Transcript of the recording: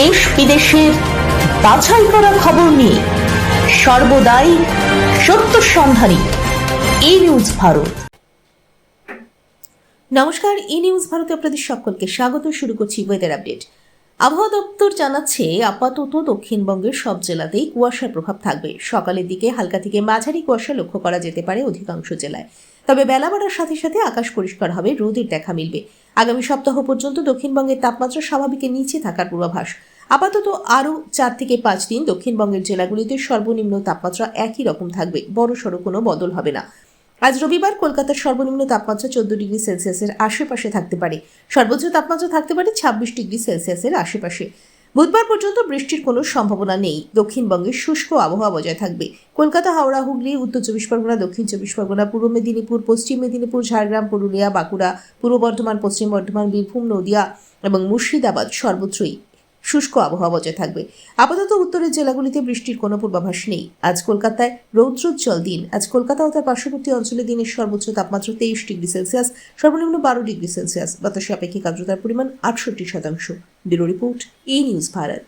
দেশ বিদেশের বাছাই করা খবর নিয়ে সর্বদাই সত্য সন্ধানী ই নিউজ ভারত। নমস্কার ই নিউজ ভারতে আপনাদের সকলকে স্বাগত। শুরু করছি ওয়েদার আপডেট আবহাওয়া দপ্তর জানাচ্ছে, আপাতত দক্ষিণবঙ্গের সব জেলাতেই কুয়াশার প্রভাব থাকবে। সকালের দিকে হালকা থেকে মাঝারি কুয়াশা লক্ষ্য করা যেতে পারে অধিকাংশ জেলায়। তবে বেলা বাড়ার সাথে সাথে আকাশ পরিষ্কার হবে, রোদের দেখা মিলবে। আগামী সপ্তাহ পর্যন্ত দক্ষিণবঙ্গের তাপমাত্রা স্বাভাবিকের নিচে থাকার পূর্বাভাস। আপাতত আরও চার থেকে পাঁচ দিন দক্ষিণবঙ্গের জেলাগুলিতে সর্বনিম্ন তাপমাত্রা একই রকম থাকবে। বড়সড় কোনো বদল হবে না। আজ রবিবার কলকাতার সর্বনিম্ন তাপমাত্রা চোদ্দ ডিগ্রি সেলসিয়াসের আশেপাশে থাকতে পারে। সর্বোচ্চ তাপমাত্রা থাকতে পারে ছাব্বিশ ডিগ্রি সেলসিয়াসের আশেপাশে। বুধবার পর্যন্ত বৃষ্টির কোনো সম্ভাবনা নেই। দক্ষিণবঙ্গে শুষ্ক আবহাওয়া বজায় থাকবে। কলকাতা, হাওড়া, হুগলি, উত্তর চব্বিশ পরগনা, দক্ষিণ চব্বিশ পরগনা, পূর্ব মেদিনীপুর, পশ্চিম মেদিনীপুর, ঝাড়গ্রাম, পুরুলিয়া, বাঁকুড়া, পূর্ব বর্ধমান, পশ্চিম বর্ধমান, বীরভূম, নদিয়া এবং মুর্শিদাবাদ সর্বত্রই শুষ্ক আবহাওয়া বজায় থাকবে। আপাতত উত্তরের জেলাগুলিতে বৃষ্টির কোনো পূর্বাভাস নেই। আজ কলকাতায় রৌদ্রোজ্জ্বল দিন। আজ কলকাতা ও তার পার্শ্ববর্তী অঞ্চলে দিনের সর্বোচ্চ তাপমাত্রা তেইশ ডিগ্রি সেলসিয়াস, সর্বনিম্ন বারো ডিগ্রি সেলসিয়াস। বাতাসে আপেক্ষিক আর্দ্রতার পরিমাণ আটষট্টি শতাংশ। Bureau report E news Bharat